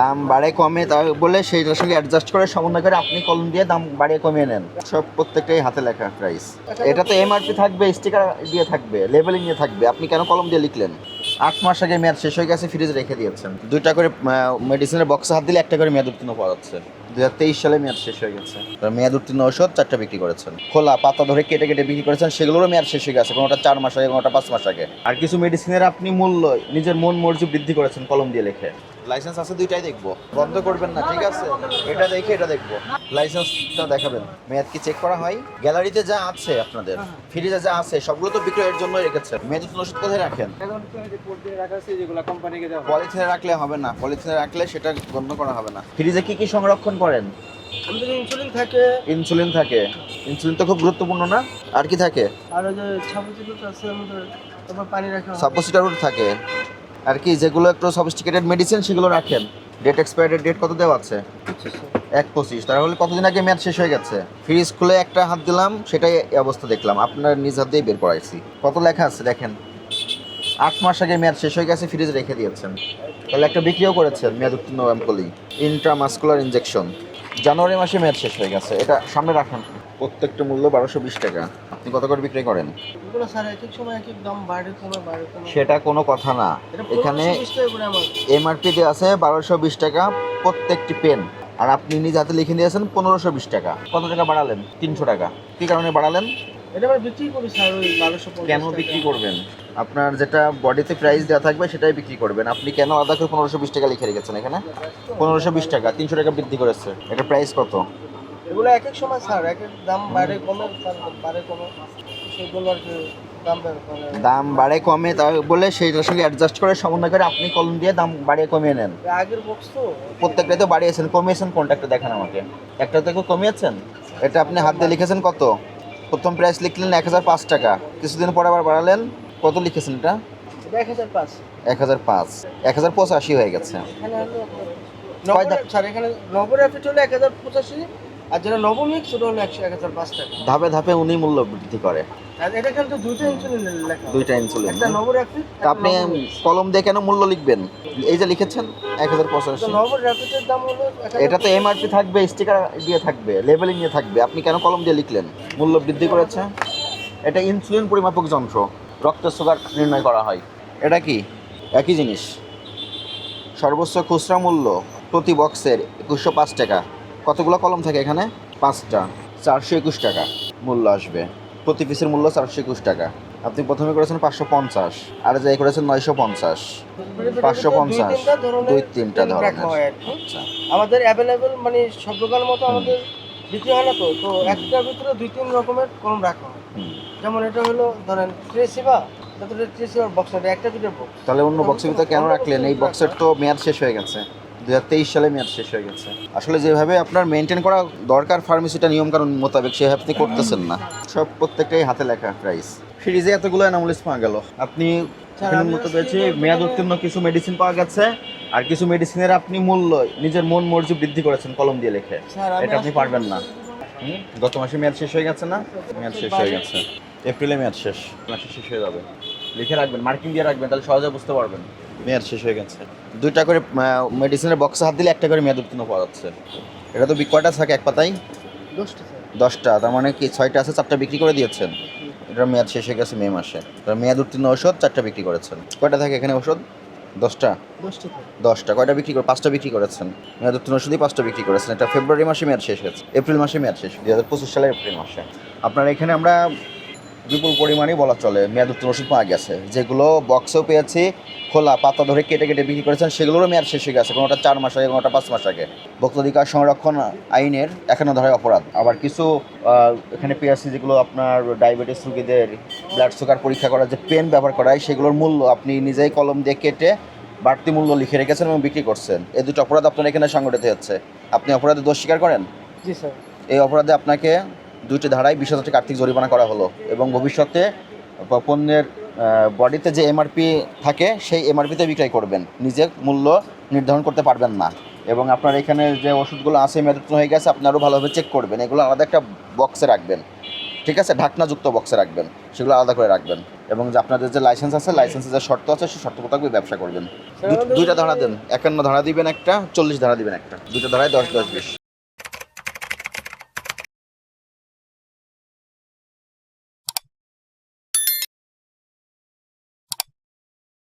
দাম বাড়ে, কমে, তা বলে সেইটার সঙ্গে অ্যাডজাস্ট করে সমন্বয় করে আপনি কলম দিয়ে দাম বাড়িয়ে কমিয়ে নেন। সব প্রত্যেকটাই হাতে লেখা প্রাইস এটা তো এমআরপি থাকবে স্টিকার দিয়ে থাকবে লেবেলিং দিয়ে থাকবে। আপনি কেন কলম দিয়ে লিখলেন? আট মাস আগে মেয়াদ শেষ হয়ে গেছে ফ্রিজ রেখে দিয়েছেন। দুইটা করে মেডিসিনের বক্সে হাত দিলে একটা করে মেয়াদ উত্তীর্ণ পাওয়া যাচ্ছে। দু হাজার তেইশ সালে মেয়াদ শেষ হয়ে গেছে। মেয়াদ উত্তীর্ণ ওষুধ চারটা বিক্রি করেছেন। খোলা পাতা ধরে কেটে কেটে বিক্রি করেছেন, সেগুলোরও মেয়াদ শেষ হয়ে গেছে, কোনোটা চার মাস আগে, কোনোটা পাঁচ মাস আগে। আর কিছু মেডিসিনের আপনি মূল্য, নিজের মন মর্জি বৃদ্ধি করেছেন কলম দিয়ে লিখে। লাইসেন্স আছে দুইটাই দেখব। বন্ধ করবেন না ঠিক আছে? এটা দেখে এটা দেখব। লাইসেন্সটা দেখাবেন। মেয়াদ কি চেক করা হয়? গ্যালারিতে যা আছে আপনাদের ফ্রিজে যা আছে সবগুলো তো বিক্রয়ের জন্য রেখেছেন। মেয়াদ ওষুধ কোথায় রাখেন। পলিথিনে রাখলে হবে না। পলিথিনে রাখলে সেটা বন্ধ করা হবে না। ফ্রিজে কি কি সংরক্ষণ করেন? ইনসুলিন থাকে। ইনসুলিন থাকে। ইনসুলিন তো খুব গুরুত্বপূর্ণ না? আর কি থাকে? আর ওই যে ছাপুচিলুট আছে আমাদের তারপর পানি রাখা। সাপোসিটারও থাকে। আর কি, যেগুলো একটু সফিস্টিকেটেড মেডিসিন সেগুলো রাখেন। ডেট এক্সপায়ারের ডেট কত দেওয়া আছে? এক পঁচিশ। তাহলে কতদিন আগে মেয়াদ শেষ হয়ে গেছে? ফ্রিজ খুলে একটা হাত দিলাম, সেটাই অবস্থা দেখলাম। আপনার নিজ হাত দিয়ে বের করাইছি। কত লেখা আছে দেখেন? আট মাস আগে মেয়াদ শেষ হয়ে গেছে ফ্রিজ রেখে দিয়েছেন। তাহলে একটা বিক্রিও করেছেন মেয়াদ উত্তীর্ণ অ্যাম্পলি ইন্ট্রামাস্কুলার ইনজেকশন জানুয়ারি মাসে মেয়াদ শেষ হয়ে গেছে। এটা সামনে রাখেন। প্রত্যেকটা মূল্য বারোশো বিশ টাকা। আপনি কত করে বিক্রি করেন? এগুলো স্যার এক এক সময় এক এক দাম বাড়ে কমে বাড়ে কমে। সেটা কোনো কথা না। এখানে এমআরপি দেওয়া আছে বারোশো বিশ টাকা প্রত্যেকটি পেন। আর আপনি নিজ হাতে লিখে দিয়েছেন পনেরোশো বিশ টাকা। কত টাকা বাড়ালেন? তিনশো টাকা। কী কারণে বাড়ালেন? এটা আমরা বিক্রি করি স্যার ওই বারোশো কেন বিক্রি করবেন? আপনার যেটা বডিতে প্রাইস দেওয়া থাকবে সেটাই বিক্রি করবেন। আপনি কেন আলাদা করে পনেরোশো বিশ টাকা লিখে রেখেছেন এখানে? পনেরোশো বিশ টাকা তিনশো টাকা বৃদ্ধি করেছে। এটা প্রাইস কত? এগুলো এক এক সময় স্যার এক এক দাম বাড়ে কমে স্যার বাড়ে কমে। সেগুলো আর কি দাম বাড়ে কমে। তা বলে সেইটার সঙ্গে অ্যাডজাস্ট করে সমন্বয় করে আপনি কলম দিয়ে দাম বাড়িয়ে কমিয়ে নেন। আগের বক্স তো। প্রত্যেকটাই তো বাড়িয়েছেন কমিয়েছেন কোনটা একটা দেখান আমাকে। একটা থেকে কমিয়েছেন? এটা আপনি হাত দিয়ে লিখেছেন কত? প্রথম প্রাইস লিখলেন এক হাজার পাঁচ টাকা। কিছুদিন পরে আবার বাড়ালেন কত লিখেছেন এটা? এক হাজার পাঁচ। এক হাজার পাঁচ। এক হাজার পঁচাশি হয়ে গেছে। এখানে হলো এক হাজার পঁচাশি আর যেটা নবমিক্স ওটা হলো একশো এক হাজার পাঁচ টাকা। ধাপে ধাপে উনি মূল্য বৃদ্ধি করে। আর এটা কিন্তু দুটো ইনসুলিন লেখা দুইটা ইনসুলিন একটা নবর তা আপনি কলম দিয়ে কেন মূল্য লিখবেন? এই যে লিখেছেন এক হাজার পঁচাশি। নবর র্যাপিডের দাম হলো এটা তো এমআরপি থাকবে স্টিকার দিয়ে থাকবে লেবেলিং দিয়ে থাকবে। আপনি কেন কলম দিয়ে লিখলেন? মূল্য বৃদ্ধি করেছে। এটা ইনসুলিন পরিমাপক যন্ত্র। রক্ত সুগার নির্ণয় করা হয়। এটা কি? একই জিনিস। সর্বোচ্চ খুচরা মূল্য প্রতি বক্সের একুশশো পাঁচ টাকা। কতগুলো কলম থাকে এখানে? পাঁচটা। চারশো একুশ টাকা মূল্য আসবে। প্রতি পিসের মূল্য চারশো একুশ টাকা। আপনি প্রথমে করেছেন পাঁচশো পঞ্চাশ আর যাই করেছেন নয়শো পঞ্চাশ। পাঁচশো পঞ্চাশ দুই তিনটা ধরনের আচ্ছা। আমাদের অ্যাভেলেবেল মানে সব দোকানের মতো আমাদের বিক্রি হয় না তো তো একটার ভিতরে দুই তিন রকমের কলম রাখা হয়। যেমন এটা হলো ধরেন ট্রেসিবা তারপরে ট্রেসিবার বক্স একটা দুটো বক্স তাহলে অন্য বক্সের ভিতরে কেন রাখলেন? এই বক্সের তো মেয়াদ শেষ হয়ে গেছে। দু হাজার তেইশ সালে মেয়াদ শেষ হয়ে গেছে। আসলে যেভাবে আপনার মেনটেন করা দরকার ফার্মেসিটা নিয়মকানুন মোতাবেক সেভাবে আপনি করতেছেন না। সব প্রত্যেকটাই হাতে লেখা প্রাইস ফ্রিজে এতগুলো অ্যানামুলিস পাওয়া গেল। আপনি মতো পেয়েছি মেয়াদ উত্তীর্ণ কিছু মেডিসিন পাওয়া গেছে আর কিছু মেডিসিনের আপনি মূল্য নিজের মন মর্জি বৃদ্ধি করেছেন কলম দিয়ে লিখে। এটা আপনি পারবেন না। গত মাসে মেয়াদ শেষ হয়ে গেছে না? মেয়াদ শেষ হয়ে গেছে। এপ্রিলে মেয়াদ শেষ। মাসে শেষ হয়ে যাবে। লিখে রাখবেন মার্কিং দিয়ে রাখবেন তাহলে সহজে বুঝতে পারবেন। মেয়াদ শেষ হয়ে গেছে। দুইটা করে মেডিসিনের বক্সে হাত দিলে একটা করে মেয়াদ উত্তীর্ণ পাওয়া যাচ্ছে। এটা তো কয়টা থাকে এক পাতায়? দশটা দশটা। তার মানে কি ছয়টা আছে চারটা বিক্রি করে দিয়েছেন? এটার মেয়াদ শেষ হয়ে গেছে মে মাসে। তার মেয়াদ উত্তীর্ণ ওষুধ চারটা বিক্রি করেছেন। কয়টা থাকে এখানে ওষুধ দশটা? দশটা কয়টা বিক্রি করে পাঁচটা বিক্রি করেছেন? মেয়াদ উত্তীর্ণ ওষুধই পাঁচটা বিক্রি করেছেন। এটা ফেব্রুয়ারি মাসে মেয়াদ শেষ হয়েছে। এপ্রিল মাসে মেয়াদ শেষ। দু হাজার পঁচিশ সালের এপ্রিল মাসে। আপনার এখানে আমরা বিপুল পরিমাণেই বলা চলে মেয়াদ উত্তীর্ণ ওষুধ পাওয়া গেছে। যেগুলো বক্সেও পেয়েছি খোলা পাতা ধরে কেটে কেটে বিক্রি করেছেন সেগুলোরও মেয়াদ শেষ হয়ে গেছে কোনোটা চার মাস আগে কোনোটা পাঁচ মাস আগে। ভোক্তাধিকার সংরক্ষণ আইনের এখানে ধরে অপরাধ। আবার কিছু এখানে পেয়েছি যেগুলো আপনার ডায়াবেটিস রুগীদের ব্লাড সুগার পরীক্ষা করার যে পেন ব্যবহার করা হয় সেগুলোর মূল্য আপনি নিজেই কলম দিয়ে কেটে বাড়তি মূল্য লিখে রেখেছেন এবং বিক্রি করছেন। এই দুটো অপরাধ আপনার এখানে সংগঠিত হচ্ছে। আপনি অপরাধে দোষ স্বীকার করেন? জি স্যার। এই অপরাধে আপনাকে দুইটি ধারায় বিশ হাজার আর্থিক জরিমানা করা হলো এবং ভবিষ্যতে পণ্যের বডিতে যে এমআরপি থাকে, সেই এমআরপিতে বিক্রয় করবেন। নিজে মূল্য নির্ধারণ করতে পারবেন না। এবং আপনার এখানে যে ওষুধগুলো আছে, মেয়াদোত্তীর্ণ হয়ে গেছে, আপনারও ভালোভাবে চেক করবেন। এগুলো আলাদা একটা বক্সে রাখবেন। ঠিক আছে? ঢাকনাযুক্ত বক্সে রাখবেন। সেগুলো আলাদা করে রাখবেন। এবং যে আপনাদের যে লাইসেন্স আছে লাইসেন্সের যে শর্ত আছে, সেই শর্ত মোতাবেক ব্যবসা করবেন। দুইটা ধারা দেন। একান্ন ধারা দিবেন একটা, চল্লিশ ধারা দিবেন একটা। দুটো ধারায় দশ দশ, বিশ।